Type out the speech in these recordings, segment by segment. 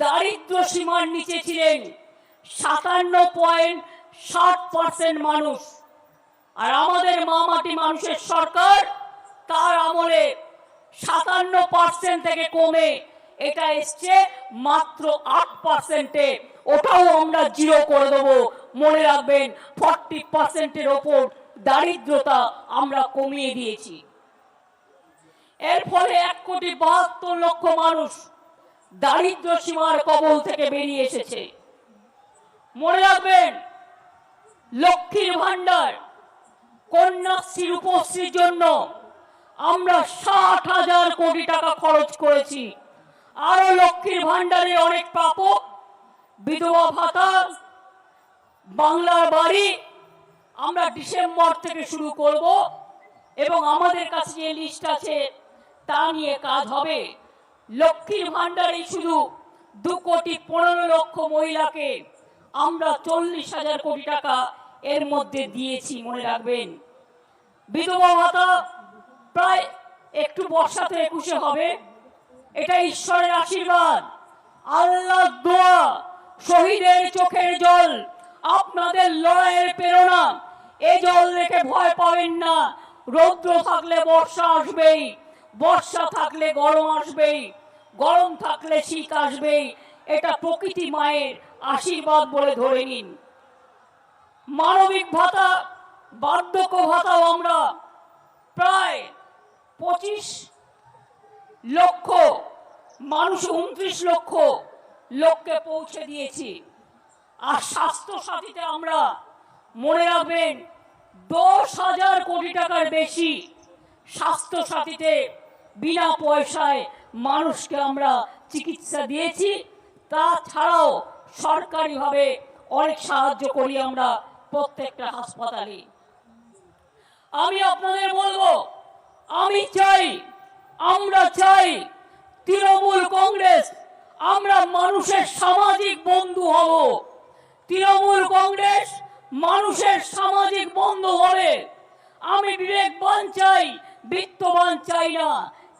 দারিদ্র সীমার নিচে ছিলেন সাতান্ন পয়েন্ট ষাট পার্সেন্ট মানুষ। আর আমাদের মামাটি মানুষের সরকার, তার আমলে সাতান্ন পার্সেন্ট থেকে কমে এটা এসছে মাত্র আট পার্সেন্টে। ওটাও আমরা জিরো করে দেবো। মনে রাখবেন, ফর্টি পার্সেন্টের ওপর দারিদ্রতা আমরা কমিয়ে দিয়েছি। এর ফলে এক কোটি বাহাত্তর লক্ষ মানুষ দারিদ্র সীমার কবল থেকে বেরিয়ে এসেছে। মনে রাখবেন, লক্ষ্মীর ভান্ডার কন্যাশ্রী, রূপশ্রীর জন্য আমরা ষাট হাজার কোটি টাকা খরচ করেছি। আরও লক্ষ্মীর ভান্ডারে অনেক প্রাপক, বিধবা ভাতা, বাংলার বাড়ি আমরা ডিসেম্বর থেকে শুরু করব এবং আমাদের কাছে যে লিস্ট আছে, তা নিয়ে কাজ হবে। লক্ষ্মীর ভান্ডারে শুধু দু কোটি পনেরো লক্ষ মহিলাকে আমরা চল্লিশ হাজার কোটি টাকা এর মধ্যে দিয়েছি, মনে রাখবেন। বিধবা ভাতা প্রায় একটু বর্ষাতে একুশে হবে। এটা ঈশ্বরের আশীর্বাদ। আল্লাহ দোয়া, শহীদের চোখের জল, আপনাদের লড়াইয়ের প্রেরণা। এই জল দেখে ভয় পাবেন না। রৌদ্র থাকলে বর্ষা আসবেই। বর্ষা থাকলে গরম আসবেই, গরম থাকলে শীত আসবেই। এটা প্রকৃতি মায়ের আশীর্বাদ বলে ধরে নিন। মানবিক ভাতা, বার্ধক্য ভাতাও আমরা প্রায় পঁচিশ লক্ষ, মানুষ উনত্রিশ লক্ষ লোককে পৌঁছে দিয়েছি। আর স্বাস্থ্য সাথীতে আমরা মনে রাখবেন, দশ হাজার কোটি টাকার বেশি স্বাস্থ্য সাথীতে বিনা পয়সায় মানুষকে আমরা চিকিৎসা দিয়েছি। তাছাড়াও সরকারিভাবে অনেক সাহায্য করি আমরা প্রত্যেকটা হাসপাতালে। আমি আপনাদের বলব, আমি চাই, আমরা চাই তৃণমূল কংগ্রেস, আমরা মানুষের সামাজিক বন্ধু হব। তৃণমূল কংগ্রেস মানুষের সামাজিক বন্ধু হবে আমি বিবেকবান চাই, বিত্তবান চাই না।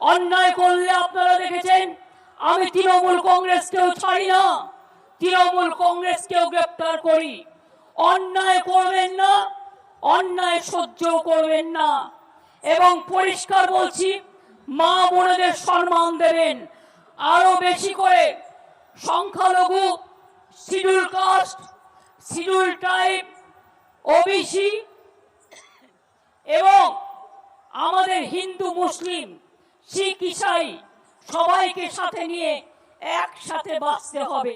অন্যায় করলে আপনারা দেখেছেন, আমি তৃণমূল কংগ্রেসকেও ছাড়ি না। তৃণমূল কংগ্রেসকেও গ্রেপ্তার করি। অন্যায় করবেন না, অন্যায় সহ্য করবেন না। এবং পরিষ্কার বলছি, মা বোনেদের সম্মান দেবেন। আরও বেশি করে সংখ্যালঘু, schedule caste, schedule tribe, OBC এবং আমাদের হিন্দু মুসলিম শিখ ইসাই সবাইকে সাথে নিয়ে একসাথে বাঁচতে হবে।